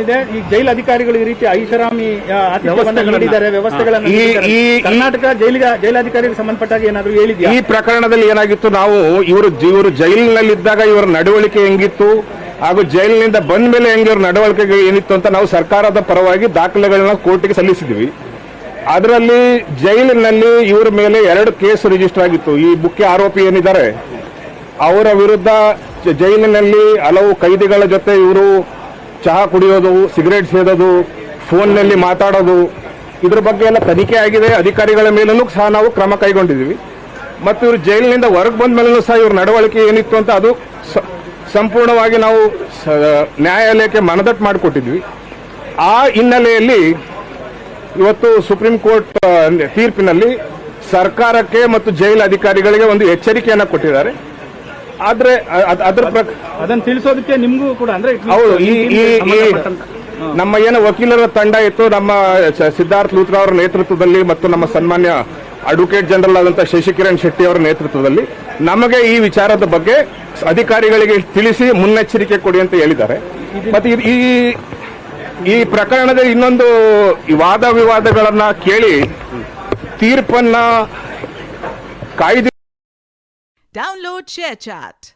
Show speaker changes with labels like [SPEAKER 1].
[SPEAKER 1] ಏನಿದೆ ಈ ಜೈಲ್ ಅಧಿಕಾರಿಗಳು ಈ ರೀತಿ ಐಷಾರಾಮಿ ನೀಡಿದ್ದಾರೆ ವ್ಯವಸ್ಥೆಗಳನ್ನ
[SPEAKER 2] ಈ-
[SPEAKER 1] ಕರ್ನಾಟಕ ಜೈಲಿಗೆ ಜೈಲಾಧಿಕಾರಿಗೆ ಸಂಬಂಧಪಟ್ಟಾಗ ಏನಾದ್ರು ಹೇಳಿದ್ಯಾ?
[SPEAKER 2] ಈ ಪ್ರಕರಣದಲ್ಲಿ ಏನಾಗಿತ್ತು ನಾವು ಇವರು ಇವರು ಜೈಲಿನಲ್ಲಿದ್ದಾಗ ಇವರ ನಡವಳಿಕೆ ಹೆಂಗಿತ್ತು ಹಾಗೂ ಜೈಲಿನಿಂದ ಬಂದ ಮೇಲೆ ಹೆಂಗೆ ಇವ್ರ ನಡವಳಿಕೆ ಏನಿತ್ತು ಅಂತ ನಾವು ಸರ್ಕಾರದ ಪರವಾಗಿ ದಾಖಲೆಗಳನ್ನ ಕೋರ್ಟ್ಗೆ ಸಲ್ಲಿಸಿದ್ವಿ. ಅದರಲ್ಲಿ ಜೈಲಿನಲ್ಲಿ ಇವರ ಮೇಲೆ ಎರಡು ಕೇಸ್ ರಿಜಿಸ್ಟರ್ ಆಗಿತ್ತು. ಈ ಮುಖ್ಯ ಆರೋಪಿ ಏನಿದ್ದಾರೆ ಅವರ ವಿರುದ್ಧ ಜೈಲಿನಲ್ಲಿ ಹಲವು ಕೈದಿಗಳ ಜೊತೆ ಇವರು ಚಹಾ ಕುಡಿಯೋದು, ಸಿಗರೇಟ್ ಸೇದೋದು, ಫೋನ್ನಲ್ಲಿ ಮಾತಾಡೋದು, ಇದ್ರ ಬಗ್ಗೆ ಎಲ್ಲ ತನಿಖೆ ಆಗಿದೆ. ಅಧಿಕಾರಿಗಳ ಮೇಲೂ ಸಹ ನಾವು ಕ್ರಮ ಕೈಗೊಂಡಿದ್ದೀವಿ. ಮತ್ತು ಇವರು ಜೈಲಿನಿಂದ ಹೊರಗೆ ಬಂದ ಮೇಲೂ ಸಹ ಇವ್ರ ನಡವಳಿಕೆ ಏನಿತ್ತು ಅಂತ ಅದು ಸಂಪೂರ್ಣವಾಗಿ ನಾವು ನ್ಯಾಯಾಲಯಕ್ಕೆ ಮನದಟ್ಟು ಮಾಡಿಕೊಟ್ಟಿದ್ವಿ ಆ ಹಿನ್ನೆಲೆಯಲ್ಲಿ ಇವತ್ತು ಸುಪ್ರೀಂ ಕೋರ್ಟ್ ತೀರ್ಪಿನಲ್ಲಿ ಸರ್ಕಾರಕ್ಕೆ ಮತ್ತು ಜೈಲು ಅಧಿಕಾರಿಗಳಿಗೆ ಒಂದು ಎಚ್ಚರಿಕೆಯನ್ನು ಕೊಟ್ಟಿದ್ದಾರೆ. ಆದ್ರೆ ಅದ್ರ
[SPEAKER 1] ಅದನ್ನ ತಿಳಿಸೋದಕ್ಕೆ ನಿಮ್ಗೂ ಕೂಡ ಅಂದ್ರೆ
[SPEAKER 2] ಹೌದು ಈ ನಮ್ಮ ಏನು ವಕೀಲರ ತಂಡ ಇತ್ತು ನಮ್ಮ ಸಿದ್ಧಾರ್ಥ ಸಿದ್ಧಾರ್ಥ್ ಲೂತ್ರಾ ಅವರ ನೇತೃತ್ವದಲ್ಲಿ ಮತ್ತು ನಮ್ಮ ಸನ್ಮಾನ್ಯ ಅಡ್ವೊಕೇಟ್ ಜನರಲ್ ಆದಂತಹ ಶಶಿಕಿರಣ್ ಶೆಟ್ಟಿ ಅವರ ನೇತೃತ್ವದಲ್ಲಿ ನಮಗೆ ಈ ವಿಚಾರದ ಬಗ್ಗೆ ಅಧಿಕಾರಿಗಳಿಗೆ ತಿಳಿಸಿ ಮುನ್ನೆಚ್ಚರಿಕೆ ಕೊಡಿ ಅಂತ ಹೇಳಿದ್ದಾರೆ. ಮತ್ತೆ ಈ ಈ ಪ್ರಕರಣದ ಇನ್ನೊಂದು ವಾದ ವಿವಾದಗಳನ್ನ ಕೇಳಿ ತೀರ್ಪನ್ನ ಕಾಯ್ದೆ
[SPEAKER 3] Download ShareChat.